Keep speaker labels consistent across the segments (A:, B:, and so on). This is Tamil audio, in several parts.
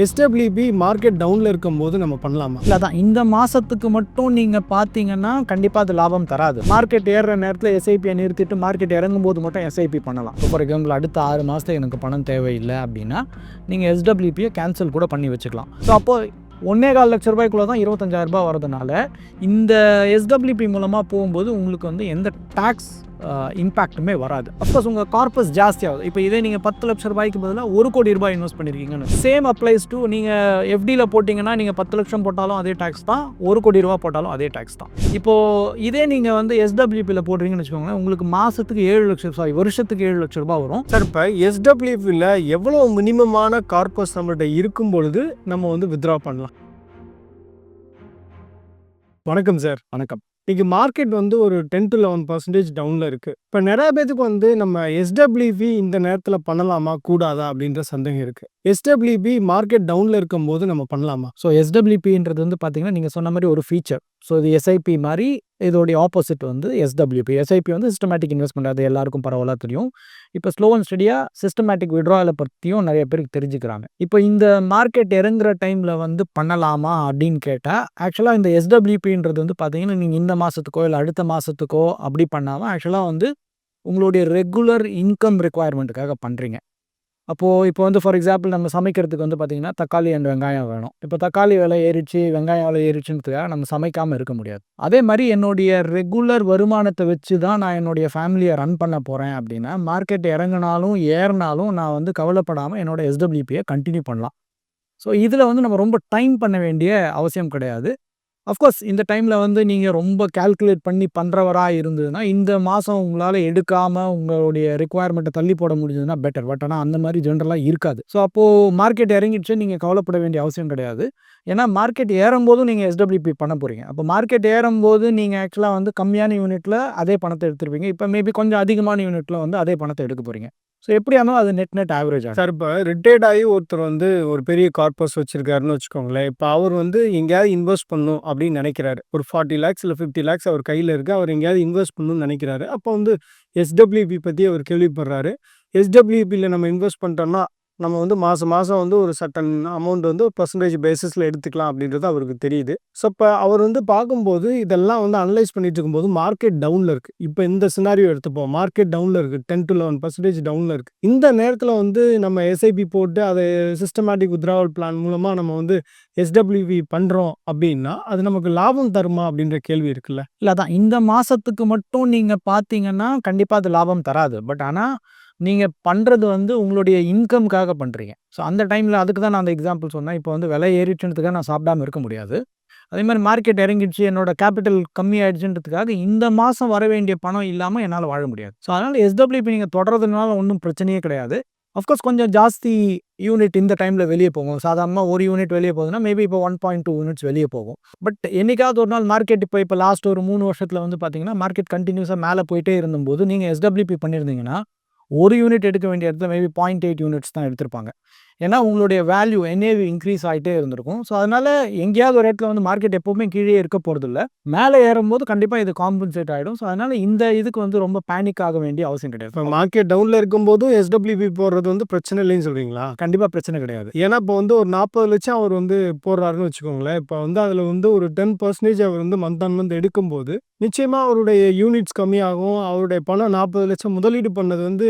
A: எஸ்டபிள்யூபி மார்க்கெட் டவுனில் இருக்கும்போது நம்ம பண்ணலாமா?
B: இல்லை அதான் இந்த மாதத்துக்கு மட்டும் நீங்கள் பார்த்தீங்கன்னா கண்டிப்பாக அது லாபம் தராது. மார்க்கெட் ஏறுற நேரத்தில் எஸ்ஐபியை நிறுத்திட்டு மார்க்கெட் இறங்கும் போது மட்டும் எஸ்ஐபி பண்ணலாம். ஃபார் எக்ஸாம்பிள் அடுத்த ஆறு மாதத்துக்கு எனக்கு பணம் தேவையில்லை அப்படின்னா நீங்கள் எஸ்டபிள்யூபியை கேன்சல் கூட பண்ணி வச்சுக்கலாம். ஸோ அப்போ ஒன்னே கால் லட்ச ரூபாய்க்குள்ளே தான் இருபத்தஞ்சாயிரம் ரூபாய் வரதுனால இந்த எஸ்டபிள்யூபி மூலமாக போகும்போது உங்களுக்கு வந்து எந்த டேக்ஸ் இம்பேக்ட்டுமே வராது. அஃப்கோர்ஸ் உங்கள் கார்பஸ் ஜாஸ்தி ஆகுது. இப்போ இதே நீங்கள் பத்து லட்ச ரூபாய்க்கு பதிலாக ஒரு கோடி ரூபாய் இன்வெஸ்ட் பண்ணியிருக்கீங்கன்னு சேம் அப்ளைஸ் டு நீங்கள் எஃப்டியில் போட்டிங்கன்னா நீங்கள் பத்து லட்சம் போட்டாலும் அதே டேக்ஸ் தான். ஒரு கோடி ரூபா போட்டாலும் அதே டேக்ஸ் தான். இப்போது இதே நீங்கள் வந்து எஸ்டபிள்யூபியில் போடுறீங்கன்னு வச்சுக்கோங்களேன் உங்களுக்கு மாதத்துக்கு ஏழு லட்சம் சாரி வருஷத்துக்கு ஏழு லட்ச ரூபாய் வரும்.
A: சார் இப்போ எஸ்டபிள்யூபியில் எவ்வளோ மினிமமான கார்பஸ் நம்மள்ட்ட இருக்கும் பொழுது நம்ம வந்து வித்ட்ரா பண்ணலாம்? வணக்கம் சார்
B: வணக்கம்.
A: இன்றைக்கி மார்க்கெட் வந்து ஒரு டென் டு லெவன் பர்சன்டேஜ் டவுனில் இருக்குது இப்போ நிறைய பேத்துக்கு வந்து நம்ம எஸ்டபிள்யூபி இந்த நேரத்தில் பண்ணலாமா? கூடாதா? அப்படின்ற சந்தேகம் இருக்குது எஸ்டபிள்யூபி மார்க்கெட் டவுனில் இருக்கும்போது நம்ம பண்ணலாமா?
B: ஸோ எஸ்டபிள்யூபின்றது வந்து பார்த்தீங்கன்னா நீங்கள் சொன்ன மாதிரி ஒரு ஃபீச்சர் ஸோ இது எஸ்ஐபி மாதிரி இதோடைய ஆப்போசிட் வந்து எஸ்டபிள்யூபி எஸ்ஐபி வந்து சிஸ்டமேட்டிக் இன்வெஸ்ட்மெண்ட் அது எல்லாருக்கும் பரவாயில்ல தெரியும். இப்போ ஸ்லோ அண்ட் ஸ்டடியாக சிஸ்டமேட்டிக் விட்ராயலை பற்றியும் நிறைய பேருக்கு தெரிஞ்சுக்கிறாங்க. இப்போ இந்த மார்க்கெட் இறங்குற டைமில் வந்து பண்ணலாமா? அப்படின்னு கேட்டால் ஆக்சுவலாக இந்த எஸ்டபிள்யூபின்றது வந்து பார்த்தீங்கன்னா நீங்கள் இந்த மாதத்துக்கோ இல்லை அடுத்த மாதத்துக்கோ அப்படி பண்ணாமல் ஆக்சுவலாக வந்து உங்களுடைய ரெகுலர் இன்கம் ரெக்குவயர்மெண்ட்டுக்காக பண்ணுறீங்க அப்போது இப்போ வந்து ஃபார் எக்ஸாம்பிள் நம்ம சமைக்கிறதுக்கு வந்து பார்த்திங்கன்னா தக்காளி அண்ட் வெங்காயம் வேணும். இப்போ தக்காளி விலை ஏறிச்சு வெங்காயம் விலை ஏறிச்சுன்றதுக்காக நம்ம சமைக்காமல் இருக்க முடியாது. அதே மாதிரி என்னுடைய ரெகுலர் வருமானத்தை வச்சு தான் நான் என்னுடைய ஃபேமிலியை ரன் பண்ண போகிறேன் அப்படின்னா மார்க்கெட் இறங்கினாலும் ஏறினாலும் நான் வந்து கவலைப்படாமல் என்னோடய எஸ்டபிள்யூபியை கண்டினியூ பண்ணலாம். ஸோ இதில் வந்து நம்ம ரொம்ப டைம் பண்ண வேண்டிய அவசியம் கிடையாது. அஃப்கோர்ஸ் இந்த டைமில் வந்து நீங்கள் ரொம்ப கால்குலேட் பண்ணி பண்ணுறவராக இருந்ததுன்னா இந்த மாதம் உங்களால் எடுக்காமல் உங்களுடைய ரெக்குவயர்மெண்ட்டை தள்ளி போட முடிஞ்சதுன்னா பெட்டர் பட் ஆனால் அந்த மாதிரி ஜென்ரலாக இருக்காது. ஸோ அப்போது மார்க்கெட் இறங்கிடுச்சு. நீங்கள் கவலைப்பட வேண்டிய அவசியம் கிடையாது. ஏன்னா மார்க்கெட் ஏறும்போதும் நீங்கள் எஸ்டபிள்யூபி பண்ண போகிறீங்க அப்போ மார்க்கெட் ஏறும்போது நீங்கள் ஆக்சுவலாக வந்து கம்மியான யூனிட்டில் அதே பணத்தை எடுத்துருப்பீங்க. இப்போ மேபி கொஞ்சம் அதிகமான யூனிட்டில் வந்து அதே பணத்தை எடுக்க போகிறீங்க ஸோ எப்படியா இருந்தாலும் அது நெட் நெட் ஆவரேஜ் ஆகும்.
A: சார் இப்போ ரிட்டையர்ட் ஆகி ஒருத்தர் வந்து ஒரு பெரிய கார்பஸ் வச்சிருக்காருன்னு வச்சுக்கோங்களேன். இப்போ அவர் வந்து எங்கேயாவது இன்வெஸ்ட் பண்ணணும் அப்படின்னு நினைக்கிறாரு. ஒரு ஃபார்ட்டி லேக்ஸ் இல்லை ஃபிஃப்டி லேக்ஸ் அவர் கையில் இருக்குது அவர் எங்கேயாவது இன்வெஸ்ட் பண்ணணும்னு நினைக்கிறாரு. அப்போ வந்து எஸ்டபிள்யூபி பற்றி அவர் கேள்விப்படுறாரு. எஸ்டபிள்யூபியில் நம்ம இன்வெஸ்ட் பண்ணிட்டோம்னா நம்ம வந்து மாதம் மாதம் வந்து ஒரு சட்டன் அமௌண்ட் வந்து ஒரு பர்சன்டேஜ் பேசிஸில் எடுத்துக்கலாம் அப்படின்றது அவருக்கு தெரியுது. ஸோ இப்போ அவர் வந்து பார்க்கும்போது இதெல்லாம் வந்து அனலைஸ் பண்ணிட்டு இருக்கும்போது மார்க்கெட் டவுனில் இருக்குது இப்போ இந்த சினாரியோ எடுத்துப்போம். மார்க்கெட் டவுனில் இருக்குது டென் டு லெவன் பர்சன்டேஜ் டவுனில் இருக்குது இந்த நேரத்தில் வந்து நம்ம எஸ்ஐபி போட்டு அதை சிஸ்டமேட்டிக் உத்ராவல் பிளான் மூலமாக நம்ம வந்து எஸ்டபிள்யூபி பண்ணுறோம் அப்படின்னா அது நமக்கு லாபம் தருமா அப்படின்ற கேள்வி இருக்குல்ல?
B: இல்லை அதான். இந்த மாதத்துக்கு மட்டும் நீங்கள் பார்த்தீங்கன்னா கண்டிப்பாக அது லாபம் தராது. பட் ஆனால் நீங்கள் பண்ணுறது வந்து உங்களுடைய இன்கம்காக பண்ணுறீங்க ஸோ அந்த டைமில் அதுக்கு தான் நான் அந்த எக்ஸாம்பிள் சொன்னேன். இப்போ வந்து விலை ஏறிச்சுன்றதுக்காக நான் சாப்பிடாம இருக்க முடியாது. அதே மாதிரி மார்க்கெட் இறங்கிடுச்சு என்னோட கேபிட்டல் கம்மி ஆயிடுச்சுன்றதுக்காக இந்த மாதம் வர வேண்டிய பணம் இல்லாமல் என்னால் வாழ முடியாது. ஸோ அதனால் எஸ்டபிள்யூபி நீங்கள் தொடர்றதுனால ஒன்றும் பிரச்சனையே கிடையாது. அஃப்கோர்ஸ் கொஞ்சம் ஜாஸ்தி யூனிட் இந்த டைமில் வெளியே போகும். சாதாரணமாக ஒரு யூனிட் வெளியே போகுதுன்னா மேபி இப்போ ஒன் பாயிண்ட் டூ யூனிட்ஸ் வெளியே போகும். பட் என்றைக்காவது ஒரு நாள் மார்க்கெட் இப்போ இப்போ லாஸ்ட் ஒரு மூணு வருஷத்தில் வந்து பார்த்தீங்கன்னா மார்க்கெட் கண்டினியூஸாக மேலே போயிட்டே இருந்தபோது நீங்கள் எஸ்டபிள்யூபி பண்ணியிருந்தீங்கன்னா ஒரு யூனிட் எடுக்க வேண்டிய இடத்துல மேபி பாயிண்ட் எயிட் யூனிட்ஸ் தான் எடுத்திருப்பாங்க. ஏன்னா உங்களுடைய வேல்யூ என்ஏவி இன்க்ரீஸ் ஆகிட்டே இருந்திருக்கும். ஸோ அதனால் எங்கேயாவது ஒரு இடத்துல வந்து மார்க்கெட் எப்போவுமே கீழே இருக்க போகிறதில்ல மேலே ஏறும்போது கண்டிப்பாக இது காம்பன்சேட் ஆகிடும் ஸோ அதனால் இந்த இதுக்கு வந்து ரொம்ப பேனிக் ஆக வேண்டிய அவசியம்
A: இப்போ
B: கிடையாது
A: மார்க்கெட் டவுனில் இருக்கும்போதும் எஸ்டபிள்யூபி போடுறது வந்து பிரச்சனை இல்லைன்னு சொல்கிறீங்களா
B: கண்டிப்பாக பிரச்சனை கிடையாது.
A: ஏன்னா இப்போ வந்து ஒரு நாற்பது லட்சம் அவர் வந்து போடுறாருன்னு வச்சுக்கோங்களேன். இப்போ வந்து அதில் வந்து ஒரு டென் பர்சன்டேஜ் அவர் வந்து மந்த் ஆன் மந்த் எடுக்கும்போது நிச்சயமாக அவருடைய யூனிட்ஸ் கம்மியாகும். அவருடைய பணம் நாற்பது லட்சம் முதலீடு பண்ணது வந்து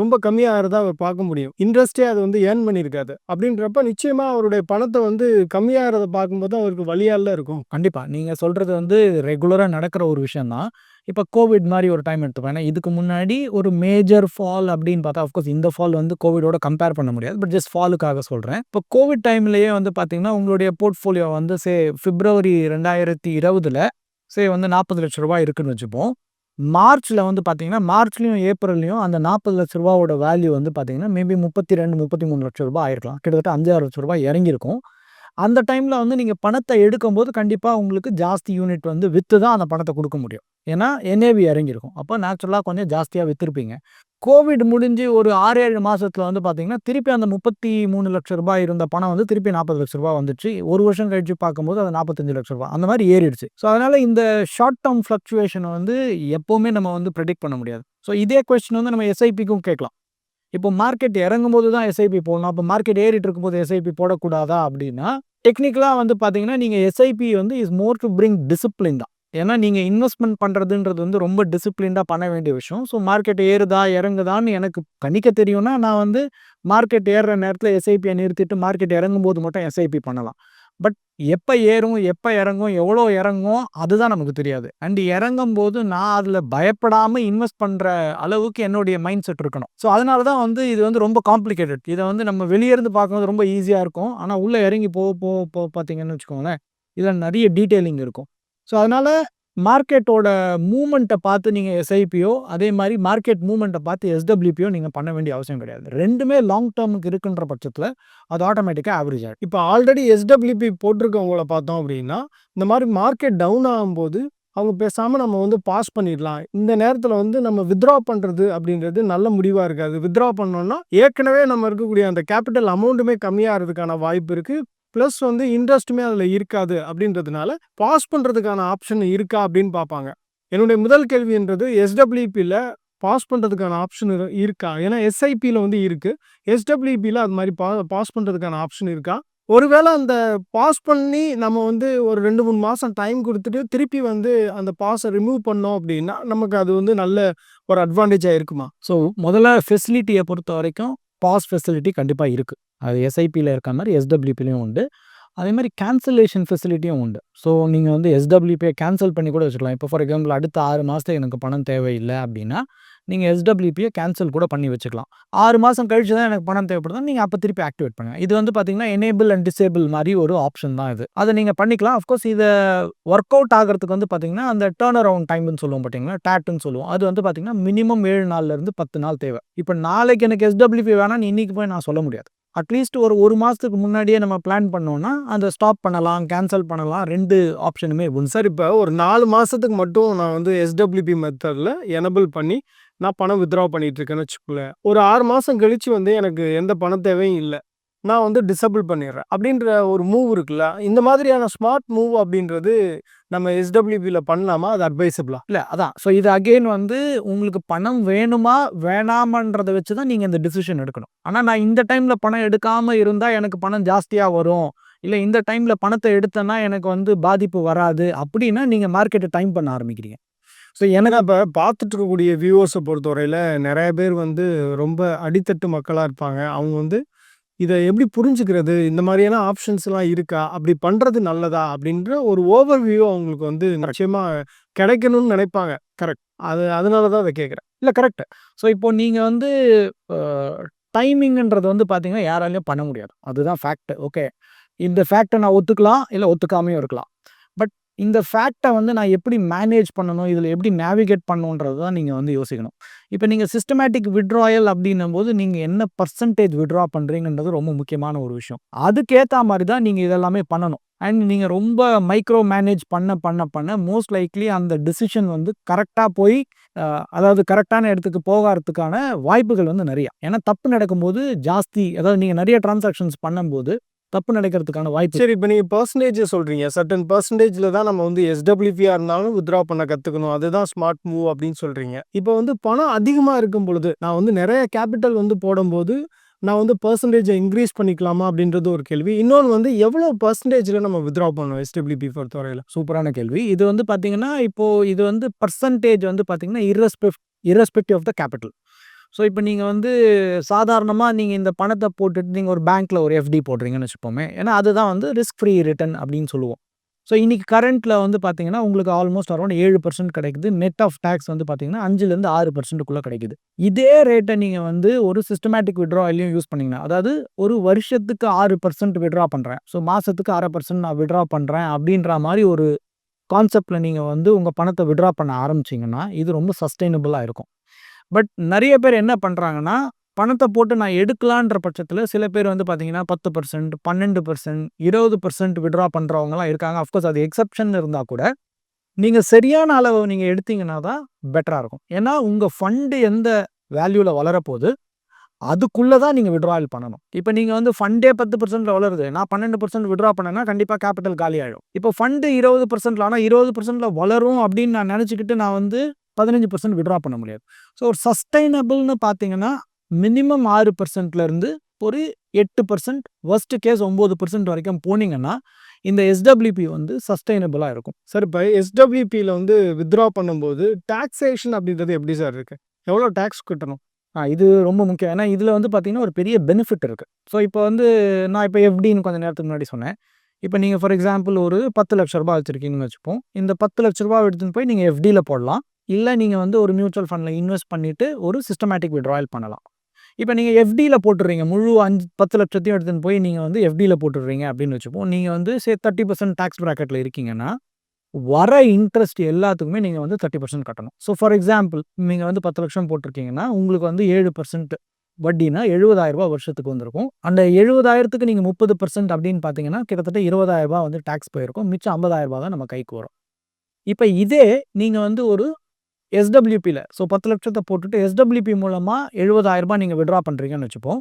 A: ரொம்ப கம்மியாகிறதா அவர் பார்க்க முடியும். இன்ட்ரெஸ்டே அது வந்து ஏர்ன் பண்ணியிருக்காது. அப்படின்றப்ப நிச்சயமாக அவருடைய பணத்தை வந்து கம்மியாகிறத பார்க்கும்போது அவருக்கு வழியால இருக்கும்.
B: கண்டிப்பாக நீங்கள் சொல்கிறது வந்து ரெகுலராக நடக்கிற ஒரு விஷயம் தான். இப்போ கோவிட் மாதிரி ஒரு டைம் எடுத்துப்போம். ஏன்னா இதுக்கு முன்னாடி ஒரு மேஜர் ஃபால் அப்படின்னு பார்த்தா அஃப்கோர்ஸ் இந்த ஃபால் வந்து கோவிடோட கம்பேர் பண்ண முடியாது. பட் ஜஸ்ட் ஃபாலுக்காக சொல்கிறேன் இப்போ கோவிட் டைம்லேயே வந்து பார்த்தீங்கன்னா உங்களுடைய போர்ட்ஃபோலியோ வந்து சே பிப்ரவரி ரெண்டாயிரத்தி இருபதுல சே வந்து நாற்பது லட்ச ரூபாய் இருக்குன்னு வச்சுப்போம். மார்ச்சில் வந்து பார்த்தீங்கன்னா மார்ச்லேயும் ஏப்ரல்லையும் அந்த நாற்பது லட்ச ரூபாவோட வேல்யூ வந்து பார்த்தீங்கன்னா மேபி முப்பத்தி ரெண்டு முப்பத்தி மூணு லட்ச ரூபாய் ஆயிருக்கலாம். கிட்டத்தட்ட அஞ்சாறு லட்ச ரூபாய் இறங்கியிருக்கும். அந்த டைமில் வந்து நீங்கள் பணத்தை எடுக்கும்போது கண்டிப்பாக உங்களுக்கு ஜாஸ்தி யூனிட் வந்து விற்று தான் அந்த பணத்தை கொடுக்க முடியும். ஏன்னா என்ஏவி இறங்கியிருக்கும். அப்போ நேச்சுரலாக கொஞ்சம் ஜாஸ்தியாக விற்றுருப்பீங்க கோவிட் முடிஞ்சு ஒரு ஆறு ஏழு மாதத்தில் வந்து பார்த்தீங்கன்னா திருப்பி அந்த முப்பத்தி மூணு லட்ச ரூபாய் இருந்த பணம் வந்து திருப்பி நாற்பது லட்ச ரூபாய் வந்துச்சு. ஒரு வருஷம் கழிச்சு பார்க்கும்போது அது நாற்பத்தஞ்சு லட்ச ரூபாய். அந்த மாதிரி ஏறிடுச்சு. ஸோ அதனால் இந்த ஷார்ட் டேர்ம் ஃப்ளக்சுவேஷனை வந்து எப்போவுமே நம்ம வந்து ப்ரெடிக்ட் பண்ண முடியாது. ஸோ இதே கொஸ்டின் வந்து நம்ம எஸ்ஐபிக்கும் கேட்கலாம். இப்போ மார்க்கெட் இறங்கும்போது தான் எஸ்ஐபி போடணும். அப்போ மார்க்கெட் ஏறிட்டு இருக்கும்போது எஸ்ஐபி போடக்கூடாதா அப்படின்னா டெக்னிக்கலாக வந்து பார்த்தீங்கன்னா நீங்கள் எஸ்ஐபி வந்து is more to bring discipline தான். ஏன்னா நீங்கள் இன்வெஸ்ட்மெண்ட் பண்ணுறதுன்றது வந்து ரொம்ப டிசிப்ளின்டாக பண்ண வேண்டிய விஷயம். ஸோ மார்க்கெட் ஏறுதா இறங்குதான்னு எனக்கு கணிக்க தெரியும்னா நான் வந்து மார்க்கெட் ஏறுற நேரத்தில் எஸ்ஐபியை நிறுத்திட்டு மார்க்கெட் இறங்கும் போது மட்டும் எஸ்ஐபி பண்ணலாம். பட் எப்போ ஏறும் எப்போ இறங்கும் எவ்வளோ இறங்கும் அதுதான் நமக்கு தெரியாது. அண்ட் இறங்கும் போது நான் அதில் பயப்படாமல் இன்வெஸ்ட் பண்ணுற அளவுக்கு என்னுடைய மைண்ட் செட் இருக்கணும். ஸோ அதனால தான் வந்து இது வந்து ரொம்ப காம்ப்ளிகேட்டட். இதை வந்து நம்ம வெளியே இருந்து பார்க்கும்போது ரொம்ப ஈஸியாக இருக்கும். ஆனால் உள்ளே இறங்கி போக போக போக பார்த்தீங்கன்னு வச்சுக்கோங்களேன் இதில் நிறைய டீட்டெயிலிங் இருக்கும். ஸோ அதனால் மார்க்கெட்டோட மூமெண்ட்டை பார்த்து நீங்கள் எஸ்ஐபியோ அதே மாதிரி மார்க்கெட் மூமெண்ட்டை பார்த்து எஸ்டபிள்யூபியோ நீங்கள் பண்ண வேண்டிய அவசியம் கிடையாது. ரெண்டுமே லாங் டேர்முக்கு இருக்குன்ற பட்சத்தில் அது ஆட்டோமேட்டிக்காக ஆவரேஜ் ஆகிடும்
A: இப்போ ஆல்ரெடி எஸ்டபிள்யூபி போட்டிருக்கவங்கள பார்த்தோம் அப்படின்னா இந்த மாதிரி மார்க்கெட் டவுன் ஆகும்போது அவங்க பேசாமல் நம்ம வந்து பாஸ் பண்ணிடலாம். இந்த நேரத்தில் வந்து நம்ம வித்ட்ரா பண்ணுறது அப்படின்றது நல்ல முடிவாக இருக்காது. வித்ட்ரா பண்ணோம்னா ஏற்கனவே நம்ம இருக்கக்கூடிய அந்த கேபிட்டல் அமௌண்ட்டுமே கம்மியாகிறதுக்கான வாய்ப்பு இருக்குது ப்ளஸ் வந்து இன்ட்ரெஸ்ட்டுமே அதில் இருக்காது அப்படின்றதுனால பாஸ் பண்ணுறதுக்கான ஆப்ஷன் இருக்கா அப்படின்னு பார்ப்பாங்க. என்னுடைய முதல் கேள்வின்றது எஸ்டபிள்யூபியில் பாஸ் பண்ணுறதுக்கான ஆப்ஷன் இருக்கா? ஏன்னா எஸ்ஐபியில் வந்து இருக்குது எஸ்டபிள்யூபியில் அது மாதிரி பா பாஸ் பண்ணுறதுக்கான ஆப்ஷன் இருக்கா? ஒருவேளை அந்த பாஸ் பண்ணி நம்ம வந்து ஒரு ரெண்டு மூணு மாதம் டைம் கொடுத்துட்டு திருப்பி வந்து அந்த பாஸை ரிமூவ் பண்ணோம் அப்படின்னா நமக்கு அது வந்து நல்ல ஒரு அட்வான்டேஜாக இருக்குமா?
B: ஸோ முதல்ல ஃபெசிலிட்டியை பொறுத்த வரைக்கும் பாஸ் ஃபெசிலிட்டி கண்டிப்பாக இருக்குது அது எஸ்ஐபியில் இருக்க மாதிரி எஸ்டபிள்யூபிலையும் உண்டு. அதே மாதிரி கேன்சலேஷன் ஃபெசிலிட்டியும் உண்டு. ஸோ நீங்கள் வந்து எஸ்டபிள்யூபியை கேன்சல் பண்ணி கூட வச்சுக்கலாம். இப்போ ஃபார் எக்ஸாம்பிள் அடுத்த ஆறு மாதத்துக்கு எனக்கு பணம் தேவையில்லை அப்படின்னா நீங்கள் எஸ்டபிள்யூபியை கேன்சல் கூட பண்ணி வச்சுக்கலாம். ஆறு மாதம் கழிச்சு தான் எனக்கு பணம் தேவைப்படுதா நீங்கள் அப்போ திருப்பி ஆக்டிவேட் பண்ணுங்கள் இது வந்து பார்த்தீங்கன்னா எனேபிள் அண்ட் டிசேபிள் மாதிரி ஒரு ஆப்ஷன் தான் இது. அதை நீங்கள் பண்ணிக்கலாம். அஃப்கோர்ஸ் இதை ஒர்க் அவுட் ஆகிறதுக்கு வந்து பார்த்தீங்கன்னா அந்த டேர்ன் அரவுண்ட் டைம்னு சொல்லுவோம் பார்த்திங்கன்னா டேட்டுன்னு சொல்லுவோம். அது வந்து பார்த்தீங்கன்னா மினிமம் ஏழு நாள்லேருந்து பத்து நாள் தேவை. இப்போ நாளைக்கு எனக்கு எஸ்டபிள்யூபி வேணாம்னு இன்னைக்கு போய் நான் சொல்ல முடியாது. அட்லீஸ்ட் ஒரு ஒரு மாதத்துக்கு முன்னாடியே நம்ம பிளான் பண்ணோன்னா அந்த ஸ்டாப் பண்ணலாம் கேன்சல் பண்ணலாம் ரெண்டு ஆப்ஷனுமே உண்டு.
A: சார் இப்போ ஒரு நாலு மாதத்துக்கு மட்டும் நான் வந்து எஸ்டபிள்யூபி மெத்தடில் எனபிள் பண்ணி நான் பணம் வித்ட்ரா பண்ணிகிட்ருக்கேன்னு வச்சுக்கோங்களேன். ஒரு ஆறு மாதம் கழிச்சு வந்து எனக்கு எந்த பண தேவையும் இல்லை. நான் வந்து டிசபிள் பண்ணிடுறேன். அப்படின்ற ஒரு மூவ் இருக்குல்ல? இந்த மாதிரியான ஸ்மார்ட் மூவ் அப்படின்றது நம்ம எஸ்டபிள்யூபியில் பண்ணலாமா? அது அட்வைசபிளா
B: இல்லை அதான். ஸோ இது அகெயின் வந்து உங்களுக்கு பணம் வேணுமா வேணாமன்றதை வச்சு தான் நீங்கள் இந்த டிசிஷன் எடுக்கணும். ஆனால் நான் இந்த டைமில் பணம் எடுக்காமல் இருந்தால் எனக்கு பணம் ஜாஸ்தியாக வரும். இல்லை இந்த டைமில் பணத்தை எடுத்தேன்னா எனக்கு வந்து பாதிப்பு வராது. அப்படின்னா நீங்கள் மார்க்கெட்டை டைம் பண்ண ஆரம்பிக்கிறீங்க.
A: ஸோ எனக்கு இப்போ பார்த்துட்டு இருக்கக்கூடிய வியூவர்ஸை பொறுத்தவரையில் நிறைய பேர் வந்து ரொம்ப அடித்தட்டு மக்களாக இருப்பாங்க. அவங்க வந்து இதை எப்படி புரிஞ்சுக்கிறது? இந்த மாதிரியான ஆப்ஷன்ஸ்லாம் இருக்கா? அப்படி பண்ணுறது நல்லதா? அப்படின்ற ஒரு ஓவர் வியூ அவங்களுக்கு வந்து நிச்சயமாக கிடைக்கணும்னு நினைப்பாங்க. கரெக்ட் அது அதனால தான் அதை கேட்குறேன்.
B: இல்லை கரெக்ட் ஸோ இப்போ நீங்கள் வந்து டைமிங்ன்றது வந்து பார்த்தீங்கன்னா யாராலையும் பண்ண முடியாது. அதுதான் ஃபேக்ட் ஓகே இந்த ஃபேக்டை நான் ஒத்துக்கலாம் இல்லை ஒத்துக்காமையும் இருக்கலாம். பட் இந்த ஃபேக்டை வந்து நான் எப்படி மேனேஜ் பண்ணணும்? இதில் எப்படி நேவிகேட் பண்ணணுன்றது தான் நீங்கள் வந்து யோசிக்கணும். இப்போ நீங்கள் சிஸ்டமேட்டிக் விட்ராயல் அப்படின்னும் போது நீங்கள் என்ன பர்சன்டேஜ் விட்ரா பண்ணுறீங்கன்றது ரொம்ப முக்கியமான ஒரு விஷயம். அதுக்கேற்ற மாதிரி தான் நீங்கள் இதெல்லாமே பண்ணணும். அண்ட் நீங்கள் ரொம்ப மைக்ரோ மேனேஜ் பண்ண பண்ண பண்ண மோஸ்ட் லைக்லி அந்த டிசிஷன் வந்து கரெக்டாக போய் அதாவது கரெக்டான இடத்துக்கு போகிறதுக்கான வாய்ப்புகள் வந்து நிறையா. ஏன்னா தப்பு நடக்கும்போது ஜாஸ்தி அதாவது நீங்கள் நிறைய டிரான்சாக்ஷன்ஸ் பண்ணும்போது தப்பு நடக்கிறதுக்கான வாய்ப்பு
A: சரி இப்போ நீங்கள் பர்சன்டேஜ் சொல்கிறீங்க சர்டன் பர்சன்டேஜில் தான் நம்ம வந்து எஸ்டபிள்யூபியாக இருந்தாலும் வித்ட்ரா பண்ண கற்றுக்கணும் அதுதான் ஸ்மார்ட் மூவ் அப்படின்னு சொல்கிறீங்க இப்போ வந்து பணம் அதிகமாக இருக்கும் பொழுது நான் வந்து நிறைய கேபிட்டல் வந்து போடும்போது நான் வந்து பர்சன்டேஜை இன்க்ரீஸ் பண்ணிக்கலாமா அப்படின்றது ஒரு கேள்வி. இன்னொன்று வந்து எவ்வளோ பர்சன்டேஜில் நம்ம வித்ட்ரா பண்ணணும் எஸ்டபிள்யூபி பொறுத்தவரையில்
B: சூப்பரான கேள்வி. இது வந்து பார்த்தீங்கன்னா இப்போ இது வந்து பர்சன்டேஜ் வந்து பார்த்தீங்கன்னா respect respective of the capital so இப்போ நீங்கள் வந்து சாதாரணமாக நீங்கள் இந்த பணத்தை போட்டுட்டு நீங்கள் ஒரு பேங்க்கில் ஒரு எஃப்டி போடுறீங்கன்னு வச்சுப்போமே ஏன்னா அதுதான் வந்து ரிஸ்க் ஃப்ரீ ரிட்டர்ன் அப்படின்னு சொல்லுவோம். ஸோ இன்றைக்கி கரண்ட்டில் வந்து பார்த்தீங்கன்னா உங்களுக்கு ஆல்மோஸ்ட் அரௌண்ட் ஏழு பர்சன்ட் கிடைக்குது. நெட் ஆஃப் டேக்ஸ் வந்து பார்த்தீங்கன்னா அஞ்சுலேருந்து ஆறு பர்சன்ட்டுக்குள்ளே கிடைக்குது. இதே ரேட்டை நீங்கள் வந்து ஒரு சிஸ்டமேட்டிக் விட்ராலையும் யூஸ் பண்ணிங்கன்னா அதாவது ஒரு வருஷத்துக்கு ஆறு பர்சன்ட் விட்ரா பண்ணுறேன் ஸோ மாதத்துக்கு அரை பர்சன்ட் நான் விட்ரா பண்ணுறேன் அப்படின்ற மாதிரி ஒரு கான்செப்டில் நீங்கள் வந்து உங்கள் பணத்தை விட்ரா பண்ண ஆரம்பிச்சிங்கன்னா இது ரொம்ப சஸ்டைனபிளாக இருக்கும். பட் நிறைய பேர் என்ன பண்ணுறாங்கன்னா பணத்தை போட்டு நான் எடுக்கலான்ற பட்சத்தில் சில பேர் வந்து பார்த்தீங்கன்னா பத்து பர்சன்ட் பன்னெண்டு பர்சன்ட் இருபது பர்சன்ட் விட்ரா பண்ணுறவங்களாம் இருக்காங்க. அஃப்கோர்ஸ் அது எக்ஸப்ஷன் இருந்தால் கூட நீங்கள் சரியான அளவு நீங்கள் எடுத்தீங்கன்னா தான் பெட்டராக இருக்கும். ஏன்னா உங்கள் ஃபண்டு எந்த வேல்யூவில் வளரப்போகுது அதுக்குள்ளே தான் நீங்கள் விட்ராயல் பண்ணணும். இப்போ நீங்கள் வந்து ஃபண்டே பத்து பர்சன்ட்ல வளருது. நான் பன்னெண்டு பர்சன்ட் விட்ரா பண்ணேன்னா கண்டிப்பாக கேபிட்டல் காலி ஆகிடும் இப்போ ஃபண்டு இருபது பர்சன்ட்ல ஆனால் இருபது பர்சன்ட்ல வளரும் அப்படின்னு நான் நினச்சிக்கிட்டு நான் வந்து பதினஞ்சு பர்சன்ட் விட்ரா பண்ண முடியாது. ஸோ ஒரு சஸ்டைனபிள்னு பார்த்தீங்கன்னா மினிமம் ஆறு இருந்து ஒரு எட்டு பர்சன்ட் ஒர்ஸ்ட் கேஸ் ஒம்பது பர்சன்ட் வரைக்கும் போனீங்கன்னா இந்த எஸ்டபிள்யூபி வந்து சஸ்டைனபிளாக இருக்கும்.
A: சார் இப்போ எஸ்டபிள்யூபியில் வந்து வித்ட்ரா பண்ணும்போது டாக்ஸேஷன் அப்படின்றது எப்படி சார் இருக்கு? எவ்வளோ டேக்ஸ் கட்டணும்?
B: இது ரொம்ப முக்கியம். ஏன்னா இதில் வந்து பார்த்தீங்கன்னா ஒரு பெரிய பெனிஃபிட் இருக்குது ஸோ இப்போ வந்து நான் இப்போ எஃப்டின்னு கொஞ்சம் நேரத்துக்கு முன்னாடி சொன்னேன். இப்போ நீங்கள் ஃபார் எக்ஸாம்பிள் ஒரு பத்து லட்ச ரூபாய் வச்சுருக்கீங்கன்னு வச்சுப்போம். இந்த பத்து லட்ச ரூபாய் எடுத்துன்னு போய் நீங்கள் எஃப்டியில் போடலாம். இல்லை நீங்கள் வந்து ஒரு மியூச்சுவல் ஃபண்டில் இன்வெஸ்ட் பண்ணிவிட்டு ஒரு சிஸ்டமேட்டிக் விட்ராயல் பண்ணலாம். இப்போ நீங்கள் எஃப்டியில் போட்டுடுறீங்க முழு அஞ்சு பத்து லட்சத்தையும் எடுத்துன்னு போய் நீங்கள் வந்து எஃப்டியில் போட்டுடுறீங்க அப்படின்னு வச்சுப்போம். நீங்கள் வந்து சே தேர்ட்டி பர்சன்ட் டேக்ஸ் ப்ராக்கெட்டில் இருக்கீங்கன்னா வர இன்ட்ரெஸ்ட் எல்லாத்துக்குமே நீங்கள் வந்து தேர்ட்டி பர்சன்ட் கட்டணும். ஸோ ஃபார் எக்ஸாம்பிள் நீங்கள் வந்து பத்து லட்சம் போட்டிருக்கீங்கன்னா உங்களுக்கு வந்து ஏழு பர்சன்ட் வட்டினா எழுபதாயிரரூபா வருஷத்துக்கு வந்திருக்கும். அந்த எழுபதாயிரத்துக்கு நீங்கள் முப்பது பர்சன்ட் அப்படின்னு பார்த்தீங்கன்னா கிட்டத்தட்ட இருபதாயிரரூபா வந்து டேக்ஸ் போயிருக்கும். மிச்சம் ஐம்பதாயிரரூபா தான் நம்ம கைக்கு வரும். இப்போ இதே நீங்கள் வந்து ஒரு எஸ்டபிள்யூபியில் ஸோ பத்து லட்சத்தை போட்டுட்டு எஸ்டபிள்யூபி மூலமாக எழுபதாயிரரூபா நீங்கள் விட்ரா பண்ணுறீங்கன்னு வச்சுப்போம்.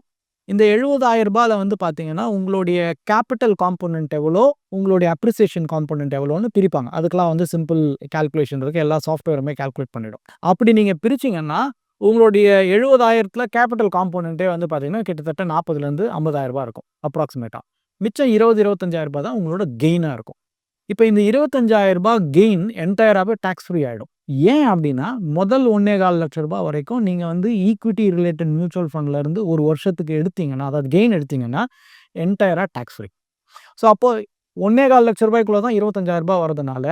B: இந்த எழுபதாயிரரூபாவில் வந்து பார்த்தீங்கன்னா உங்களுடைய கேபிட்டல் காம்போனன்ட் எவ்வளோ உங்களுடைய அப்ரிசியேஷன் காம்போனன்ட் எவ்வளோன்னு பிரிப்பாங்க. அதுக்கெல்லாம் வந்து சிம்பிள் கேல்குலேஷன் இருக்குது எல்லா சாஃப்ட்வேருமே கால்குலேட் பண்ணிடும். அப்படி நீங்கள் பிரிச்சிங்கன்னா உங்களுடைய எழுபதாயிரத்தில் கேபிட்டல் காம்போனண்ட்டே வந்து பார்த்தீங்கன்னா கிட்டத்தட்ட நாற்பதுலேருந்து ஐம்பதாயிரம் ரூபாய் இருக்கும் அப்ராக்சிமேட்டாக மிச்சம் இருபது இருபத்தஞ்சாயிரரூபா தான் உங்களோட கெயினாக இருக்கும். இப்போ இந்த இருபத்தஞ்சாயிரரூபா கெயின் என்டையராகவே டேக்ஸ் ஃப்ரீ ஆகிடும் ஏன் அப்படின்னா முதல் ஒன்றே கால் லட்ச ரூபாய் வரைக்கும் நீங்கள் வந்து ஈக்விட்டி ரிலேட்டட் மியூச்சுவல் ஃபண்ட்லேருந்து ஒரு வருஷத்துக்கு எடுத்தீங்கன்னா அதாவது கெயின் எடுத்தீங்கன்னா என்டையராக டேக்ஸ் ஃப்ரீ ஸோ அப்போது ஒன்றே கால் லட்ச ரூபாய்க்குள்ளே தான் இருபத்தஞ்சாயிரம் ரூபாய் வரதுனால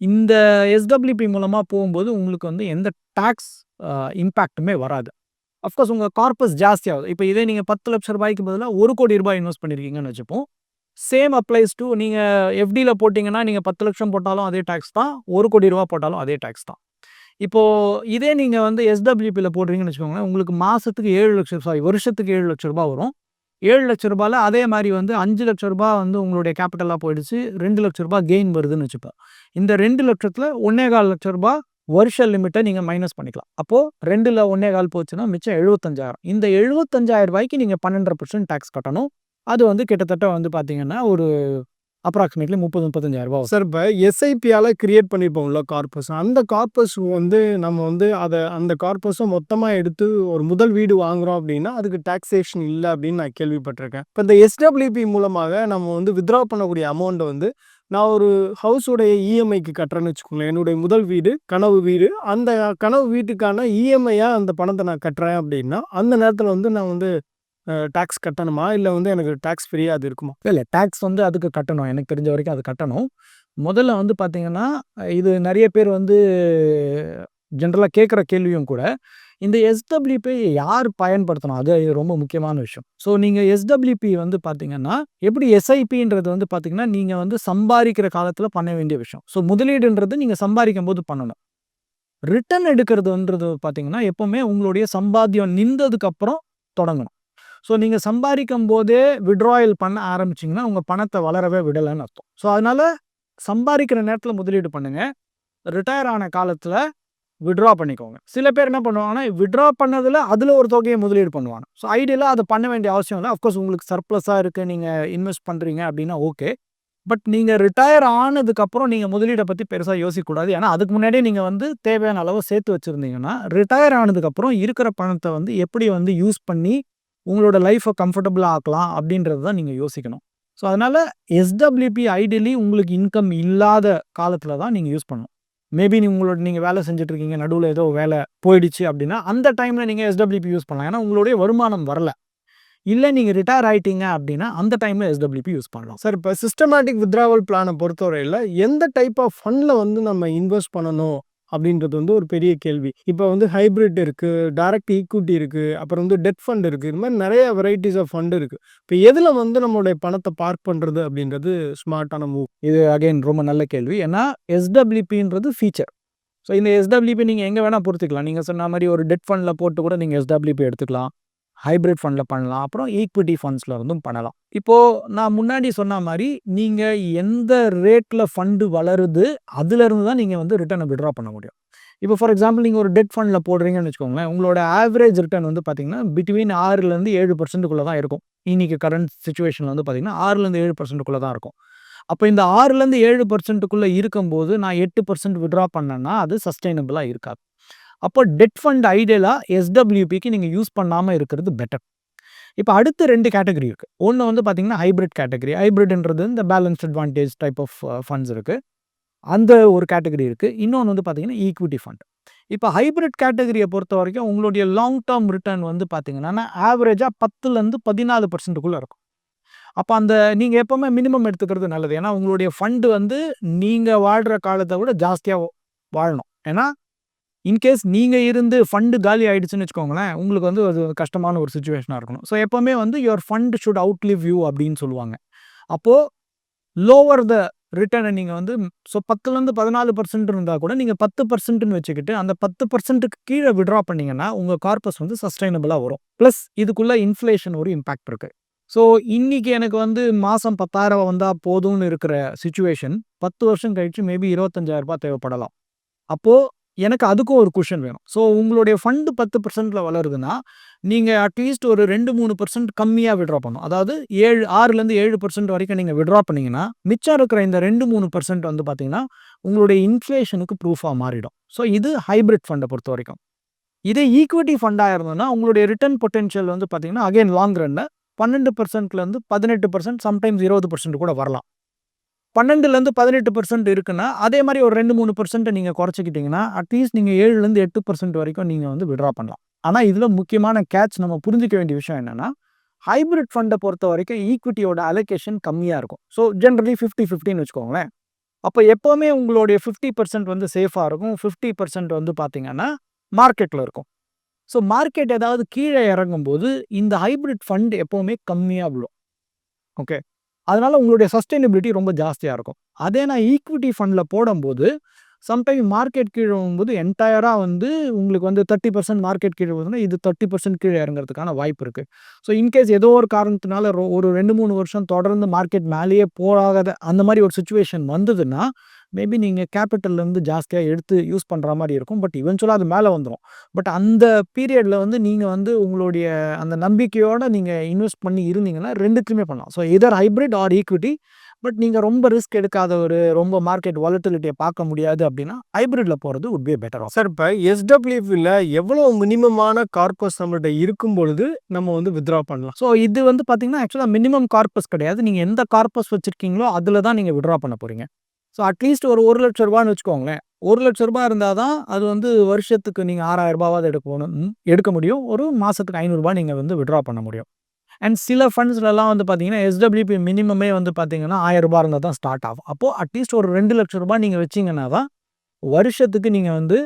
B: இந்த எஸ்டபிள்யூபி மூலமாக போகும்போது உங்களுக்கு வந்து எந்த டேக்ஸ் இம்பேக்ட்டுமே வராது. அஃப்கோர்ஸ் உங்கள் கார்பஸ் ஜாஸ்தியாகுது இப்போ இதே நீங்கள் பத்து லட்ச ரூபாய்க்கு பதிலாக ஒரு கோடி ரூபாய் இன்வெஸ்ட் பண்ணியிருக்கீங்கன்னு வச்சுப்போம். சேம் அப்ளைஸ் டு நீங்கள் எஃப்டியில் போட்டிங்கன்னா நீங்கள் பத்து லட்சம் போட்டாலும் அதே டேக்ஸ் தான் ஒரு கோடி ரூபா போட்டாலும் அதே டேக்ஸ் தான். இப்போது இதே நீங்கள் வந்து எஸ்டபிள்யூபியில் போடுறீங்கன்னு வச்சுக்கோங்களேன் உங்களுக்கு மாதத்துக்கு ஏழு லட்சம் சாரி வருஷத்துக்கு ஏழு லட்ச ரூபா வரும். ஏழு லட்ச ரூபாயில் அதே மாதிரி வந்து அஞ்சு லட்ச ரூபா வந்து உங்களுடைய கேபிட்டலாக போயிடுச்சு ரெண்டு லட்ச ரூபா கெயின் வருதுன்னு வச்சுப்பேன் இந்த ரெண்டு லட்சத்தில் ஒன்றே கால் லட்ச ரூபா வருஷ லிமிட்டை நீங்கள் மைனஸ் பண்ணிக்கலாம். அப்போது ரெண்டில் ஒன்றே கால் போச்சுன்னா மிச்சம் எழுபத்தஞ்சாயிரம் இந்த எழுபத்தஞ்சாயிரம் ரூபாய்க்கு நீங்கள் பன்னெண்டரை பர்சன்ட் டேக்ஸ் கட்டணும். அது வந்து கிட்டத்தட்ட வந்து பார்த்தீங்கன்னா ஒரு அப்ராக்சிமேட்லி முப்பது முப்பத்தஞ்சாயிரரூபா
A: சார் இப்போ எஸ்ஐபியால் கிரியேட் பண்ணியிருப்போம்ல கார்பஸ் அந்த கார்பஸ் வந்து நம்ம வந்து அதை அந்த கார்பஸும் மொத்தமாக எடுத்து ஒரு முதல் வீடு வாங்குறோம் அப்படின்னா அதுக்கு டாக்ஸேஷன் இல்லை அப்படின்னு நான் கேள்விப்பட்டிருக்கேன். இப்போ இந்த எஸ்டபிள்யூபி மூலமாக நம்ம வந்து வித்ட்ரா பண்ணக்கூடிய அமௌண்ட்டை வந்து நான் ஒரு ஹவுஸோடைய இஎம்ஐக்கு கட்டுறேன்னு வச்சுக்கோங்களேன். என்னுடைய முதல் வீடு கனவு வீடு. அந்த கனவு வீட்டுக்கான இஎம்ஐயாக அந்த பணத்தை நான் கட்டுறேன் அப்படின்னா அந்த நேரத்தில் வந்து நான் வந்து டேக்ஸ் கட்டணுமா? இல்லை வந்து எனக்கு டேக்ஸ் ஃப்ரீயாக அது இருக்குமா?
B: இல்லை டேக்ஸ் வந்து அதுக்கு கட்டணும். எனக்கு தெரிஞ்ச வரைக்கும் அது கட்டணும். முதல்ல வந்து பார்த்தீங்கன்னா இது நிறைய பேர் வந்து ஜென்ரலாக கேட்குற கேள்வியும் கூட இந்த எஸ்டபிள்யூபி யார் பயன்படுத்தணும்? அது ரொம்ப முக்கியமான விஷயம். ஸோ நீங்கள் எஸ்டபிள்யூபி வந்து பார்த்தீங்கன்னா எப்படி எஸ்ஐபின்றது வந்து பார்த்தீங்கன்னா நீங்கள் வந்து சம்பாதிக்கிற காலத்தில் பண்ண வேண்டிய விஷயம். ஸோ முதலீடுன்றது நீங்கள் சம்பாதிக்கும் போது பண்ணணும். ரிட்டர்ன் எடுக்கிறதுன்றது பார்த்தீங்கன்னா எப்போவுமே உங்களுடைய சம்பாத்தியம் நின்றதுக்கப்புறம் தொடங்கணும். ஸோ நீங்கள் சம்பாதிக்கும் போதே விட்ராயல் பண்ண ஆரம்பிச்சிங்கன்னா உங்கள் பணத்தை வளரவே விடலைன்னு அர்த்தம். ஸோ அதனால் சம்பாதிக்கிற நேரத்தில் முதலீடு பண்ணுங்கள் ரிட்டையர் ஆன காலத்தில் விட்ரா பண்ணிக்கோங்க. சில பேர் என்ன பண்ணுவாங்கன்னா விட்ரா பண்ணதில் அதில் ஒரு தொகையை முதலீடு பண்ணுவாங்க. ஸோ ஐடியலாக அதை பண்ண வேண்டிய அவசியம் இல்லை. அஃப்கோர்ஸ் உங்களுக்கு சர்ப்ளஸாக இருக்குது நீங்கள் இன்வெஸ்ட் பண்ணுறீங்க அப்படின்னா ஓகே பட் நீங்கள் ரிட்டையர் ஆனதுக்கப்புறம் நீங்கள் முதலீடை பற்றி பெருசாக யோசிக்கக்கூடாது. ஏன்னா அதுக்கு முன்னாடியே நீங்கள் வந்து தேவையான அளவு சேர்த்து வச்சுருந்தீங்கன்னா ரிட்டையர் ஆனதுக்கப்புறம் இருக்கிற பணத்தை வந்து எப்படி வந்து யூஸ் பண்ணி உங்களோட லைஃப்பை கம்ஃபர்டபுளாக ஆக்கலாம் அப்படின்றது தான் நீங்கள் யோசிக்கணும். ஸோ அதனால் எஸ்டபிள்யூபி ஐடியலி உங்களுக்கு இன்கம் இல்லாத காலத்தில் தான் நீங்கள் யூஸ் பண்ணணும். மேபி நீ உங்களோட நீங்கள் வேலை செஞ்சுட்ருக்கீங்க நடுவில் ஏதோ வேலை போயிடுச்சு அப்படின்னா அந்த டைமில் நீங்கள் எஸ்டபிள்யூபி யூஸ் பண்ணலாம். ஏன்னா உங்களுடைய வருமானம் வரல. இல்லை நீங்கள் ரிட்டையர் ஆகிட்டீங்க அப்படின்னா அந்த டைமில் எஸ்டபிள்யூபி யூஸ் பண்ணலாம்.
A: சார் இப்போ சிஸ்டமேட்டிக் வித்ராவல் பிளானை பொறுத்தவரையில் எந்த டைப் ஆஃப் ஃபண்டில் வந்து நம்ம இன்வெஸ்ட் பண்ணணும்? அப்படின்றது வந்து ஒரு பெரிய கேள்வி. இப்போ வந்து ஹைப்ரிட் இருக்குது டைரக்ட் ஈக்விட்டி இருக்குது அப்புறம் வந்து டெட் ஃபண்ட் இருக்குது இது மாதிரி நிறைய வெரைட்டிஸ் ஆஃப் ஃபண்ட் இருக்குது இப்போ எதில் வந்து நம்மளுடைய பணத்தை பார்க் பண்ணுறது அப்படின்றது ஸ்மார்ட்டான மூவ்
B: இது அகைன் ரொம்ப நல்ல கேள்வி. ஏன்னா எஸ்டபிள்யூபின்றது ஃபீச்சர் ஸோ இந்த எஸ்டபிள்யூபி நீங்கள் எங்கே வேணால் பொறுத்துக்கலாம். நீங்கள் சொன்ன மாதிரி ஒரு டெட் ஃபண்டில் போட்டு கூட நீங்கள் எஸ்டபிள்யூபி எடுத்துக்கலாம். ஹைப்ரிட் ஃபண்டில் பண்ணலாம். அப்புறம் ஈக்விட்டி ஃபண்ட்ஸில் இருந்தும் பண்ணலாம். இப்போது நான் முன்னாடி சொன்ன மாதிரி நீங்கள் எந்த ரேட்டில் ஃபண்டு வளருது அதுலேருந்து தான் நீங்கள் வந்து ரிட்டர்னை விட்ரா பண்ண முடியும். இப்போ ஃபார் எக்ஸாம்பிள் நீங்கள் ஒரு டெட் ஃபண்டில் போடுறீங்கன்னு வச்சுக்கோங்களேன் உங்களோட ஆவரேஜ் ரிட்டர்ன் வந்து பார்த்தீங்கன்னா பிட்வீன் ஆறுலேருந்து ஏழு பர்சன்ட்டுக்குள்ளே தான் இருக்கும். இன்றைக்கி கரண்ட் சுச்சுவேஷனில் வந்து பார்த்தீங்கன்னா ஆறுலேருந்து ஏழு பர்சன்ட்டுக்குள்ளே தான் இருக்கும். அப்போ இந்த ஆறுலேருந்து ஏழு பர்சன்ட்டுக்குள்ளே இருக்கும்போது நான் எட்டு பர்சன்ட் விட்ரா பண்ணேன்னா அது சஸ்டைனபிளாக இருக்காது. அப்போ டெட் ஃபண்ட் ஐடியலாக எஸ்டபிள்யூபிக்கு நீங்கள் யூஸ் பண்ணாமல் இருக்கிறது பெட்டர். இப்போ அடுத்து 2 கேட்டகரி இருக்குது ஒன்று வந்து பார்த்தீங்கன்னா, ஹைபிரிட் கேட்டகரி. ஹைபிரிட்ன்றது இந்த balance advantage type of funds இருக்குது அந்த ஒரு கேட்டகரி இருக்குது இன்னொன்று வந்து பார்த்தீங்கன்னா, ஈக்விட்டி ஃபண்ட். இப்ப ஹைபிரிட் பொறுத்த வரைக்கும் உங்களுடைய லாங் டேர்ம் ரிட்டர்ன் வந்து பார்த்தீங்கன்னா, ஆவரேஜாக பத்துலேருந்து பதினாலு பர்சன்ட்டுக்குள்ளே இருக்கும். அப்போ அந்த நீங்கள் எப்போவுமே மினிமம் எடுத்துக்கிறது நல்லது. ஏன்னா, உங்களுடைய ஃபண்டு வந்து நீங்கள் வாழ்கிற காலத்தை விட ஜாஸ்தியாக வாழணும். ஏன்னா, இன்கேஸ் நீங்கள் இருந்து ஃபண்டு காலி ஆகிடுச்சுன்னு வச்சுக்கோங்களேன், உங்களுக்கு வந்து அது கஷ்டமான ஒரு சுச்சுவேஷனாக இருக்கணும். ஸோ எப்போவுமே வந்து your fund should outlive you அப்படின்னு சொல்லுவாங்க. அப்போது லோவர் த ரிட்டர்னை நீங்கள் வந்து ஸோ பத்துலேருந்து பதினாலு பர்சன்ட் இருந்தால் கூட நீங்கள் பத்து பர்சன்ட்டுன்னு வச்சுக்கிட்டு, அந்த 10%க்கு கீழ வித்ட்ரா பண்ணீங்கன்னா, கார்பஸ் வந்து சஸ்டைனபிளாக வரும். ப்ளஸ் இதுக்குள்ளே இன்ஃப்ளேஷன் ஒரு இம்பாக்ட் இருக்குது ஸோ இன்றைக்கி எனக்கு வந்து மாதம் பத்தாயிரம் வந்தால் போதும்னு இருக்கிற சுச்சுவேஷன் பத்து வருஷம் கழிச்சு மேபி இருபத்தஞ்சாயிரரூபா தேவைப்படலாம். அப்போது எனக்கு அதுக்கும் ஒரு குஷன் வேணும். ஸோ உங்களுடைய ஃபண்டு பத்து பர்சன்ட்டில் வளருதுன்னா, நீங்கள் அட்லீஸ்ட் ஒரு ரெண்டு மூணு பர்சன்ட் கம்மியாக விட்ரா பண்ணணும். அதாவது 7 6லருந்து 7% வரைக்கும் நீங்கள் விட்ரா பண்ணீங்கன்னா, மிச்சம் இருக்கிற இந்த 2, 3% வந்து பார்த்தீங்கன்னா, உங்களுடைய இன்ஃப்ளேஷனுக்கு ப்ரூஃபாக மாறிடும். ஸோ இது ஹைபிரிட் பொறுத்த வரைக்கும் இதே ஈக்விட்டி ஃபண்டாக இருந்ததுன்னா, உங்களுடைய ரிட்டர்ன் பொட்டென்ஷியல் வந்து பார்த்தீங்கன்னா, அகைன் லாங் ரன்னில் பன்னெண்டு பர்சன்ட்லேருந்து பதினெட்டு பர்சன்ட் சம்டைம்ஸ் 20% கூட வரலாம். 12லருந்து 18% இருக்குன்னா, அதே மாதிரி ஒரு ரெண்டு மூணு பர்சன்ட்டை நீங்கள் குறைச்சிக்கிட்டிங்கன்னா அட்லீஸ்ட் நீங்கள் ஏழுலேருந்து எட்டு பர்சன்ட் வரைக்கும் நீங்கள் வந்து வித்ட்ரா பண்ணலாம். ஆனால் இதில் முக்கியமான கேட்ச் நம்ம புரிஞ்சுக்க வேண்டிய விஷயம் என்னென்னா ஹைபிரிட் பொறுத்த வரைக்கும் ஈக்விட்டியோட அலோகேஷன் கம்மியாக இருக்கும். ஸோ ஜென்ரலி ஃபிஃப்டி ஃபிஃப்டின்னு வச்சுக்கோங்களேன். அப்போ எப்போவுமே உங்களுடைய 50% வந்து சேஃபாக இருக்கும். 50% வந்து பார்த்தீங்கன்னா, மார்க்கெட்ல இருக்கும். ஸோ மார்க்கெட் ஏதாவது கீழே இறங்கும்போது, இந்த ஹைபிரிட் ஃபண்ட் எப்போவுமே கம்மியாக விழும். ஓகே. அதனால் உங்களுடைய சஸ்டைனபிலிட்டி ரொம்ப ஜாஸ்தியாக இருக்கும். அதே நான் ஈக்விட்டி ஃபண்டில் போடும்போது சம்டைம் மார்க்கெட் கீழே போகும்போது என்டையராக வந்து உங்களுக்கு வந்து 30% மார்க்கெட் கீழே போகுதுன்னா இது 30% கீழ இறங்குறதுக்கான வாய்ப்பு இருக்குது ஸோ இன்கேஸ் ஏதோ ஒரு காரணத்தினால ரொ ஒரு 2, 3 வருஷம் தொடர்ந்து மார்க்கெட் மேலேயே போகாத அந்த மாதிரி ஒரு சுச்சுவேஷன் வந்ததுன்னா, மேபி நீங்க கேப்பிட்டல்லருந்து ஜாஸ்தியா எடுத்து யூஸ் பண்ற மாரி இருக்கும். பட் இவென்ச்சுவலா அது மேல வந்துரும். பட் அந்த பீரியட்ல வந்து நீங்க வந்து உங்களுடைய அந்த நம்பிக்கையோட நீங்க இன்வெஸ்ட் பண்ணி இருந்தீங்கன்னா, 2த்துலயுமே பண்ணலாம். So either hybrid or equity. But நீங்க ரொம்ப ரிஸ்க் எடுக்காதவரு, ரொம்ப மார்க்கெட் வாலட்டிலிட்டிய பார்க்க முடியாது அப்படின்னா, ஹைபிரிட்ல போறது வுட் பி பெட்டர்.
A: சார் இப்ப எஸ்டபிள்யூபில எவ்வளோ மினிமமான கார்பஸ் நம்மள்ட்ட இருக்கும் பொழுது, நம்ம வந்து வித்ட்ரா பண்ணலாம்?
B: ஸோ இது வந்து பார்த்தீங்கன்னா, ஆக்சுவலா மினிமம் கார்பஸ் கிடையாது. நீங்க எந்த கார்பஸ் வச்சிருக்கீங்களோ, அதுல தான் நீங்க வித்ட்ரா பண்ண போறீங்க. ஸோ அட்லீஸ்ட் ஒரு ஒரு லட்ச ரூபான்னு வச்சுக்கோங்களேன். ரூ. 1,00,000 இருந்தால் தான் அது வந்து வருஷத்துக்கு நீங்கள் ஆறாயிரம் ரூபாவது எடுக்கணும் எடுக்க முடியும். ஒரு மாதத்துக்கு ஐநூறுரூபா நீங்கள் வந்து விட்ரா பண்ண முடியும். அண்ட் சில ஃபண்ட்ஸ்லலாம் வந்து பார்த்தீங்கன்னா, எஸ்டபிள்யூபி மினிமமே வந்து பார்த்தீங்கன்னா, ஆயிரரூபா இருந்தால் தான் ஸ்டார்ட் ஆகும். அப்போ அட்லீஸ்ட் ஒரு ரூ. 2,00,000 நீங்கள் வச்சீங்கன்னா தான், வருஷத்துக்கு நீங்கள் வந்து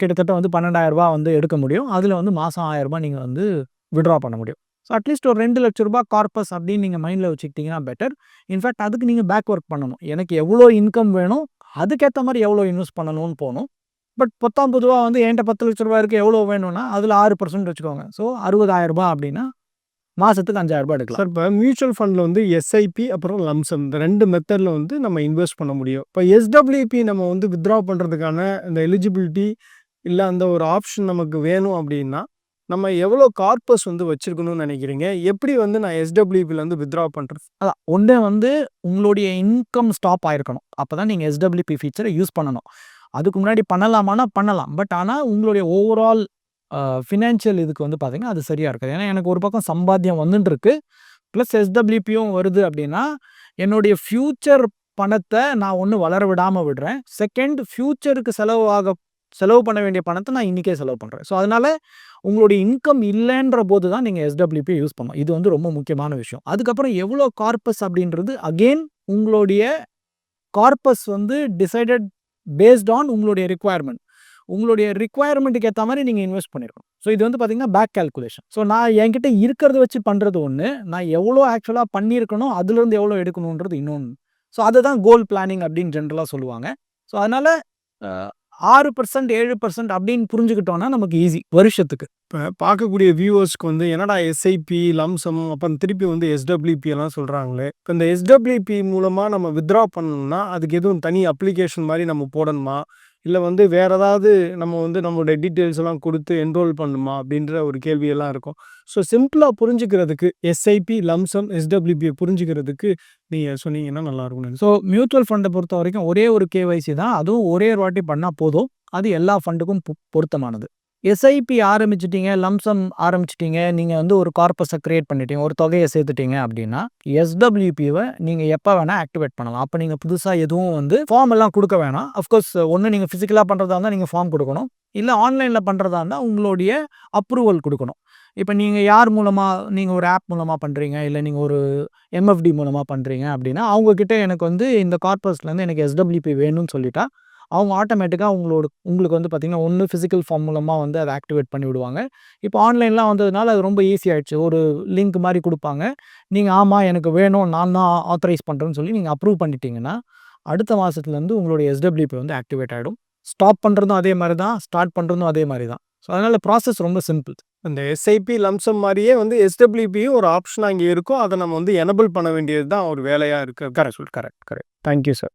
B: கிட்டத்தட்ட வந்து பன்னெண்டாயிரரூபா வந்து எடுக்க முடியும். அதில் வந்து மாதம் ஆயிரரூபா நீங்கள் வந்து வித்ட்ரா பண்ண முடியும். ஸோ அட்லீஸ்ட் ஒரு ரூ. 2,00,000 கார்பஸ் அப்படின்னு நீங்கள் மைண்டில் வச்சுக்கிட்டீங்கன்னா பெட்டர். இன்ஃபேக்ட் அதுக்கு நீங்கள் பேக் ஒர்க் பண்ணணும். எனக்கு எவ்வளோ இன்கம் வேணும், அதுக்கேற்ற மாதிரி எவ்வளோ இன்வெஸ்ட் பண்ணணும்னு போகணும் பட் பத்தாம் பொதுவாக வந்து என்கிட்ட பத்து லட்ச 10,00,000 இருக்குது எவ்வளோ வேணும்னா, அதில் ஆறு பர்சன்ட் வச்சுக்கோங்க. ஸோ ரூ. 60,000 அப்படின்னா, மாதத்துக்கு ரூ. 5,000 எடுக்கலாம்.
A: சார் இப்போ மியூச்சுவல் ஃபண்டில் வந்து எஸ்ஐபி அப்புறம் லம்சம் இந்த ரெண்டு மெத்தடில் வந்து நம்ம இன்வெஸ்ட் பண்ண முடியும். இப்போ எஸ்டபிள்யூபி நம்ம வந்து வித்ட்ரா பண்ணுறதுக்கான இந்த எலிஜிபிலிட்டி இல்லை அந்த ஒரு ஆப்ஷன் நமக்கு வேணும் அப்படின்னா, நம்ம எவ்வளோ கார்பஸ் வந்து வச்சுருக்கணும்னு நினைக்கிறீங்க? எப்படி வந்து நான் எஸ்டபிள்யூபிலேருந்து வித்ரா வித்ட்ரா
B: அதான். ஒன்றே வந்து உங்களுடைய இன்கம் ஸ்டாப் ஆயிருக்கணும். அப்பதான் நீங்கள் எஸ்டபிள்யூபி ஃபீச்சரை யூஸ் பண்ணணும். அதுக்கு முன்னாடி பண்ணலாமான்னா பண்ணலாம். பட் ஆனால் உங்களுடைய ஓவரால் ஃபினான்ஷியல் இதுக்கு வந்து பார்த்தீங்கன்னா, அது சரியாக இருக்குது ஏன்னா எனக்கு ஒரு பக்கம் சம்பாத்தியம் வந்துட்டு இருக்கு. ப்ளஸ் எஸ்டபிள்யூபியும் வருது அப்படின்னா, என்னுடைய ஃப்யூச்சர் பணத்தை நான் ஒன்று வளர விடாமல் விடுறேன். செகண்ட் ஃப்யூச்சருக்கு செலவாக செலவு பண்ண வேண்டிய பணத்தை நான் இன்றைக்கே செலவு பண்ணுறேன் ஸோ அதனால உங்களுடைய இன்கம் இல்லைன்ற போது தான் நீங்கள் எஸ்டபிள்யூபி யூஸ் பண்ணணும். இது வந்து ரொம்ப முக்கியமான விஷயம். அதுக்கப்புறம் எவ்வளோ கார்பஸ் அப்படின்றது அகைன் உங்களுடைய கார்பஸ் வந்து டிசைடட் பேஸ்ட் ஆன் உங்களுடைய ரிக்வயர்மென்ட். உங்களுடைய ரிக்குவயர்மெண்ட்டுக்கு ஏற்ற மாதிரி நீங்கள் இன்வெஸ்ட் பண்ணியிருக்கணும். ஸோ இது வந்து பார்த்தீங்கன்னா, பேக் கால்குலேஷன். ஸோ நான் என்கிட்ட இருக்கிறத வச்சு பண்ணுறது ஒன்று நான் எவ்வளோ ஆக்சுவலாக பண்ணியிருக்கணும், அதுலேருந்து எவ்வளோ எடுக்கணுன்றது இன்னொன்று ஸோ அதுதான் கோல் பிளானிங் அப்படின்னு ஜென்ரலாக சொல்லுவாங்க. ஸோ அதனால் ஆறு பர்சன்ட் ஏழு பர்சன்ட் அப்படின்னு புரிஞ்சுக்கிட்டோம்னா நமக்கு ஈஸி வருஷத்துக்கு.
A: இப்போ பார்க்கக்கூடிய வியூவர்ஸ்க்கு வந்து என்னடா எஸ்ஐபி, லம்சம் அப்புறம் திருப்பி வந்து எஸ்டபிள்யூபி எல்லாம் சொல்கிறாங்களே இப்போ இந்த எஸ்டபிள்யூபி மூலமாக நம்ம வித்ட்ரா பண்ணணும்னா, அதுக்கு எதுவும் தனி அப்ளிகேஷன் மாதிரி நம்ம போடணுமா? இல்லை வந்து வேறு ஏதாவது நம்ம வந்து நம்மளுடைய டீட்டெயில்ஸ் எல்லாம் கொடுத்து என்ரோல் பண்ணணுமா? அப்படின்ற ஒரு கேள்வியெல்லாம் இருக்கும். ஸோ சிம்பிளாக புரிஞ்சுக்கிறதுக்கு எஸ்ஐபி, லம்சம், எஸ்டபிள்யூபியை புரிஞ்சுக்கிறதுக்கு நீங்கள் சொன்னீங்கன்னா நல்லா
B: ஸோ மியூச்சுவல் ஃபண்டை பொறுத்த வரைக்கும் ஒரே ஒரு கேவைசி தான். அதுவும் ஒரே ஒரு வாட்டி பண்ணால் போதும். அது எல்லா ஃபண்டுக்கும் பொருத்தமானது. எஸ்ஐபி ஆரம்பிச்சிட்டிங்க லம்சம் ஆரம்பிச்சிட்டிங்க நீங்கள் வந்து ஒரு கார்பஸை க்ரியேட் பண்ணிட்டீங்க, ஒரு தொகையை சேர்த்துட்டீங்க அப்படின்னா எஸ்டபிள்யூபிவை நீங்கள் எப்போ வேணால் ஆக்டிவேட் பண்ணலாம். அப்போ நீங்கள் புதுசாக எதுவும் வந்து ஃபார்ம் எல்லாம் கொடுக்க வேணாம். அஃப்கோர்ஸ் ஒன்று நீங்கள் ஃபிசிக்கலாக பண்ணுறதா இருந்தால் நீங்கள் ஃபார்ம் கொடுக்கணும் இல்லை ஆன்லைனில் பண்ணுறதா இருந்தால் உங்களுடைய அப்ரூவல் கொடுக்கணும் இப்போ நீங்கள் யார் மூலமாக நீங்கள் ஒரு ஆப் மூலமாக பண்ணுறீங்க இல்லை நீங்கள் ஒரு எம்எஃப்டி மூலமாக பண்ணுறீங்க அப்படின்னா அவங்கக்கிட்ட எனக்கு வந்து இந்த கார்பஸ்லேருந்து எனக்கு எஸ்டபிள்யூபி வேணும்னு சொல்லிட்டா, அவங்க ஆட்டோமேட்டிக்கா உங்களோட உங்களுக்கு வந்து பார்த்தீங்கன்னா, ஒண்ணு பிசிக்கல் ஃபார்ம் மூலமா வந்து அத ஆக்டிவேட் பண்ணி விடுவாங்க. இப்ப ஆன்லைன்லாம் வந்ததுனால அது ரொம்ப ஈஸி ஆயிடுச்சு. ஒரு லிங்க் மாரி குடுப்பாங்க. நீங்க ஆமா எனக்கு வேணும், நான் தான் ஆத்தரைஸ் பண்றேன்னு சொல்லி நீங்க அப்ரூவ் பண்ணிட்டீங்கன்னா, அடுத்த மாசத்துலருந்து உங்களுடைய எஸ்டபிள்யூபி வந்து ஆக்டிவேட் ஆயிடும். ஸ்டாப் பண்றதும் அதே மாரி தான், ஸ்டார்ட் பண்றதும் அதே மாரி தான். ஸோ அதனால ப்ராசஸ் ரொம்ப சிம்பிள்.
A: அந்த எஸ்ஐபி லம்ப்சம் மாரியே வந்து எஸ்டபிள்யூபியும் ஒரு ஆப்ஷனா இங்க இருக்கும். அத நம்ம வந்து எனபிள் பண்ண வேண்டியது தான் ஒரு வேலையா இருக்கு.
B: Correct, correct, correct. Thank you sir.